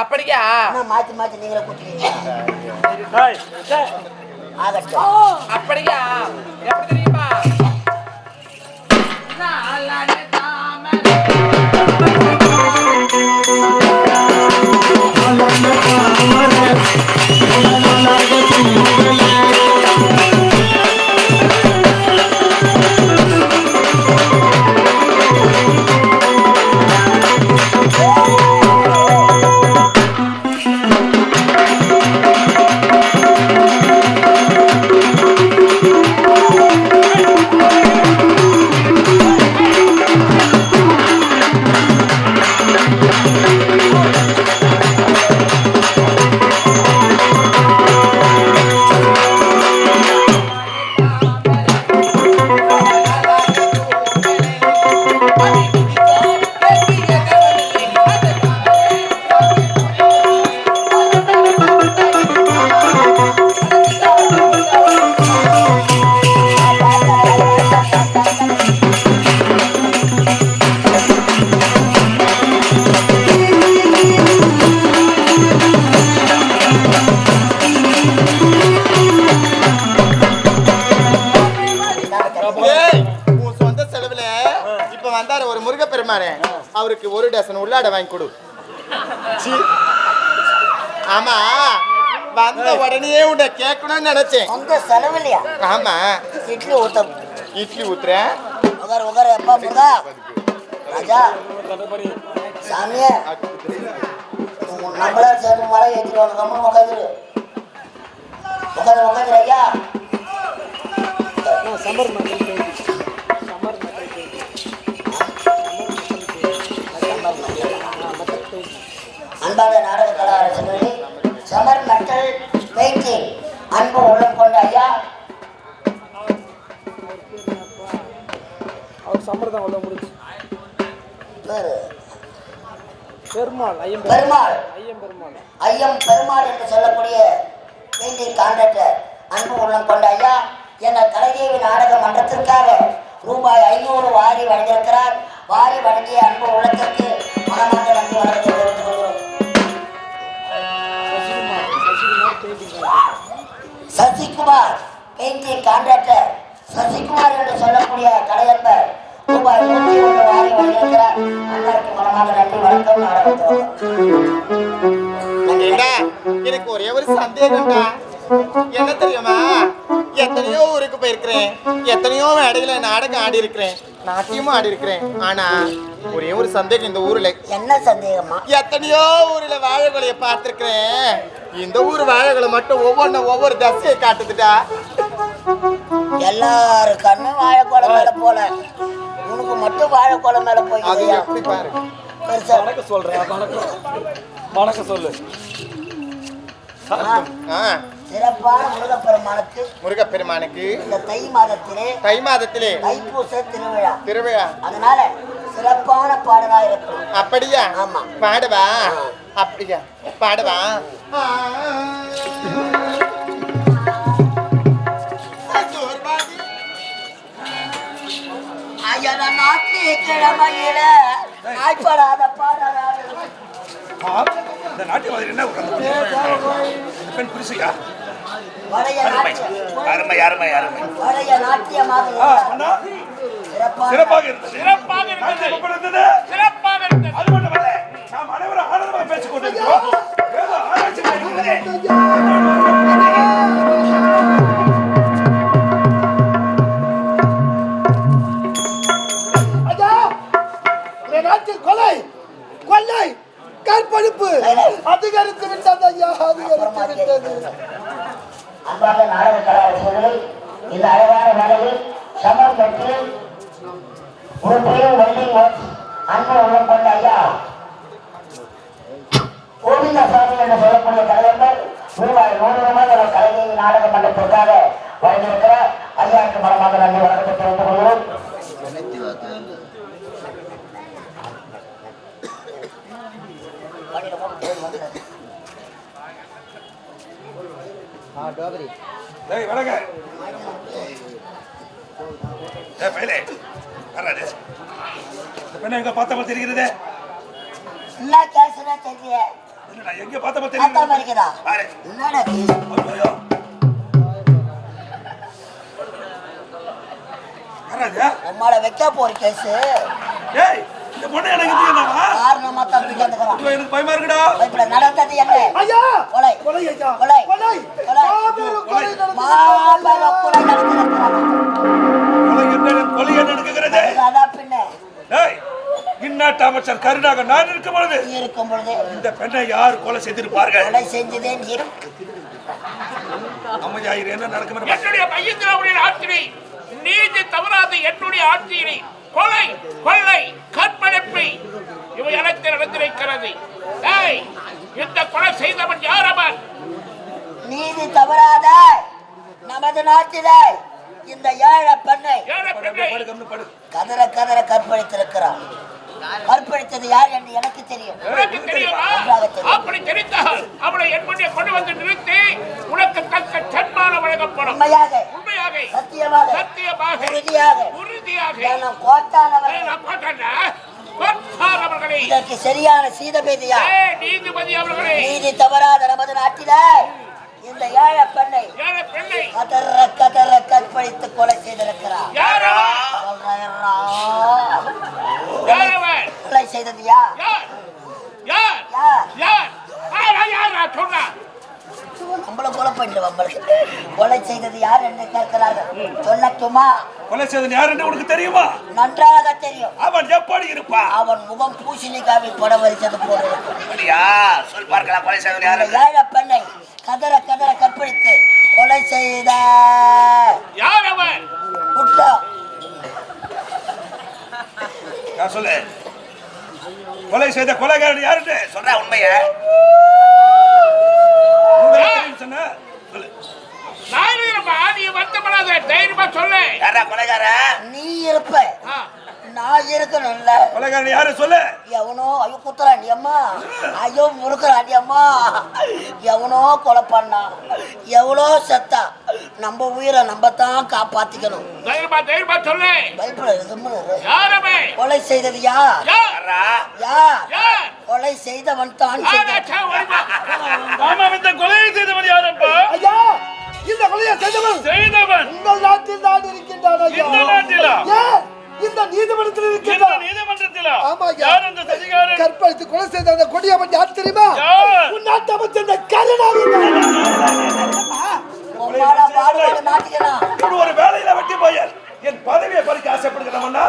அப்படியா? மாத்தி மாத்தி நீங்களே கூட்டிக்கிறீங்க அப்படியா? எப்படி தெரியுமா? முருகப்பெருமானே அவருக்கு ஒரு டசன் உள்ளாட வாங்கி கொடு. சீ. ஆமா. வந்த உடனே உன்னை கேட்கணும்னு நினைச்சேன். உங்க செலவில்லையா? ஆமா. இட்லி ஊத்தம் இட்லி ஊத்துறேன். உகார் உகார் எப்பா முருகா. ராஜா. சாமியே. நம்மளா சேர்ந்து மழை ஏற்றிடுவாங்க கம்மன் உட்காந்துரு உட்காந்து உட்காந்துரு ஐயா. அன்பான நாடக கலா அரசர்களே சமர் மெட்டல் பெயிண்டிங் அன்பு உள்ளம் கொண்ட ஐயா. அவர் சம்மர்தான் உள்ள முடிச்சு பேரு பெருமாள் ஐயம் பெருமாள். ஐயம் பெருமாள் ஐயம் பெருமாள் என்று சொல்லக்கூடிய பெயிண்டிங் கான்ட்ராக்டர் அன்பு உள்ளம் கொண்ட ஐயா எங்கள் கலைதேவி நாடக மன்றத்திற்காக ரூபாய் ஐநூறு வாரி வழங்கியிருக்கிறார். வாரி வழங்கிய அன்பு உள்ளத்திற்கு மனமார்ந்த நன்றி வணக்கத்தை சசிகுமார் பெயிண்டிங் கான்ட்ராக்டர் சசிகுமார் என்று சொல்லக்கூடிய கலையன்பர் ரூபாய் நூற்றி ஒன்று வாரி வழங்கியிருக்கிறார் அண்ணாருக்கு மனமாக நன்றி வணக்கம் எனக்கு ஒரே ஒரு சந்தேகம்டா. என்ன தெரியுமா? எத்தனையோ ஊருக்கு போயிருக்கிறேன். எத்தனையோ மேடையில நாடகம் ஆடி இருக்கிறேன் நாட்டியமும் ஆடி இருக்கிறேன் ஆனா ஒரே ஒரு சந்தேகம் இந்த ஊர்ல. என்ன சந்தேகமா? எத்தனையோ ஊர்ல வாழைகளைய பார்த்திருக்கிறேன். இந்த ஊர் வாழைகளை மட்டும் ஒவ்வொன்றும் ஒவ்வொரு தசையை காட்டுதுடா. எல்லாரு கண்ணும் வாழைக்கோளம் மேல போல. உனக்கு மட்டும் வாழைக்கோளம் மேல அது போய்யா எப்படி பாரு? வணக்கம் சொல்றேன். வணக்கம். வணக்கம் சொல்லு. ஆ, சிறப்பான முருகப்பெருமானுக்கு முருகப்பெருமானுக்கு இந்த தை மாதத்திலே தை மாதத்திலே தைப்பூச திருவிழா. திருவிழா. அதனால சிறப்பான பாடலா இருக்கும். அப்படியா? ஆமா. பாடுவா? அப்படியா? பாடுவா? நாட்டி கிழமையில நாய்ப்படாத பாடலாடு இந்த நாட்டு மாதிரி என்ன பெண் புரிசுயா அருமை. அருமை அருமை சிறப்பாக இருந்தது. சிறப்பாக இருந்தது. சிறப்பாக இருந்தது. அது மட்டுமல்ல நாம் அனைவரும் ஆனந்தமாக பேசிக் கொண்டிருக்கிறோம். ஆராய்ச்சி அன்பாக நாடக கலாரசர்களே இந்த அழகான வேலையில் சமர் பெற்று ஒரு பிரிவு வெல்டிங் ஒர்க்ஸ் அன்பு உள்ளம் கொண்ட ஐயா கோவிந்தசாமி என்று சொல்லக்கூடிய கலைஞர் ரூபாய் நூறு ரூபாய் அவர் கலைஞர் நாடக மன்றத்திற்காக வழங்கியிருக்கிறார். ஐயாவுக்கு மனமாக நன்றி வணக்கத்தை தெரிவித்துக் கொள்கிறோம் டேய், வணங்க. ஏய், பயலே, வராதே. பெண்ணை எங்க பார்த்த மாதிரி தெரிகிறது? என்ன கேசுனா தெரியல. என்னடா, எங்க பார்த்தா தெரியுது மாதிரிக்குதா பாரு. என்னடா கேஸ் ஐயோ. யாராது உம்மால வைக்க போற கேஸ் ஏய் இந்த பொண்ணு எனக்கு இது என்னவா? காரணமா தான் பிடிக்கிறதுக்கலாம் ஐயோ, எனக்கு பயமா இருக்குடா. இப்ப நடந்தது என்ன? ஐயா! கொலை. கொலை ஐயா! கொலை. கொலை! கொலை. மாபெரும் கொலை மாபெரும் கொலை நடந்திருக்கிறது. நடந்திருக்கிறது. கொலை என்ன? கொலை என்ன நடக்குகிறது? அதான் பின்ன. அமைச்சர் கருணாக நான் இருக்கும் பொழுது நீ இருக்கும் பொழுது இந்த பெண்ணை யார் கொலை செய்திருப்பார்கள் கொலை செஞ்சதே நீ அமைதியாயிரு என்ன நடக்கும் என்னுடைய பையந்திராவுடைய ஆட்சியை. நீதி தவறாத என்னுடைய ஆட்சியினை. கொலை கொள்ளை கற்பழிப்பு. இவை அனைத்து நடந்திருக்கிறது. இந்த கொலை செய்தவன் யார் அவன்? நீதி தவறாத. நமது நாட்டிலே இந்த ஏழை பெண்ணை. கதற கதற கற்பழித்திருக்கிறான். கற்பழித்தது யார் என்று எனக்கு தெரியும். உனக்கு தெரியுமா? அப்படி தெரிந்தால் அவளை என் கொண்டு வந்து நிறுத்தி உனக்கு தக்க சன்மானம் வழங்கப்படும். உண்மையாக சத்தியமாக சத்தியமாக உறுதியாக. உறுதியாக. நான் கோட்டானவர் ஏய், நான் கொற்றார் அவர்களே இதற்கு சரியான சீதபேதியா நீதிபதி அவர்களே. நீதி தவறாத நமது நாட்டிலே. இந்த ஏழை பெண்ணை ஏழை பெண்ணை. கதற கதற கற்பழித்து கொலை செய்திருக்கிறார் யார் அவன்? சொல்றேன்டா. யார் அவன்? கொலை செய்தது யார் யார் யார் யார் யார் யாரா யாரா சொன்னா நம்மள கொலை பண்ணிட்டு நம்மளுக்கு கொலை செய்தது யார் என்று கேட்கிறார்கள். சொல்லட்டுமா? கொலை செய்தது யார் என்று உனக்கு தெரியுமா? நன்றாக தெரியும். அவன் எப்படி இருப்பான் அவன் முகம் பூசணிக்காவில் புட வரிச்சது போல இருக்கும். அப்படியா? சொல் பார்க்கலாம் கொலை செய்தது அந்த ஏழை பெண்ணை கதற கதற கற்பழித்து கொலை செய்த யார் அவன்? குற்றம் நான் சொல்லு. கொலை செய்த கொலைகாரன் யாருன்னு சொல்ற உண்மைய. சொன்ன. வருத்தப்படாத தைரியமா சொல்லு. யாரா கொலைகாரன் நீ இருப்ப. நான் இருக்கணும்ல. கொலைகாரன் யாரு சொல்லு? எவனோ ஐயோ குத்துறாண்டி அம்மா. ஐயோ முறுக்குறாண்டி அம்மா. எவனோ கொலை பண்ணான் எவ்வளோ செத்தா. நம்ம உயிரை நம்ம தான் காப்பாத்திக்கணும். தைரியமா தைரியமா சொல்லு. பயப்பட சும்மா இரு. யார் அவன் கொலை செய்தது யார்? யார்? யார்? யார்? கொலை செய்தவன் தான். ஆமா இந்த கொலையை செய்தவன் யாரப்பா? ஐயா! இந்த கொலையை செய்தவன் செய்தவன். உங்கள் நாட்டில் தான் இருக்கின்றான் ஐயா. இந்த நாட்டிலா? ஏன்? இந்த நீதிமன்றத்தில் இருக்கின்றான். நீதிமன்றத்தில்? ஆமா. யார் அந்த சதிகாரன்? கற்பழித்து கொலை செய்த அந்த கொடியவன் யார் தெரியுமா? உன் நாட்டு அமைச்சர் இந்த இப்படி ஒரு வேலையில வெட்டி போயால் என் பதவியை பறிக்க ஆசைப்படுகிறவன்னா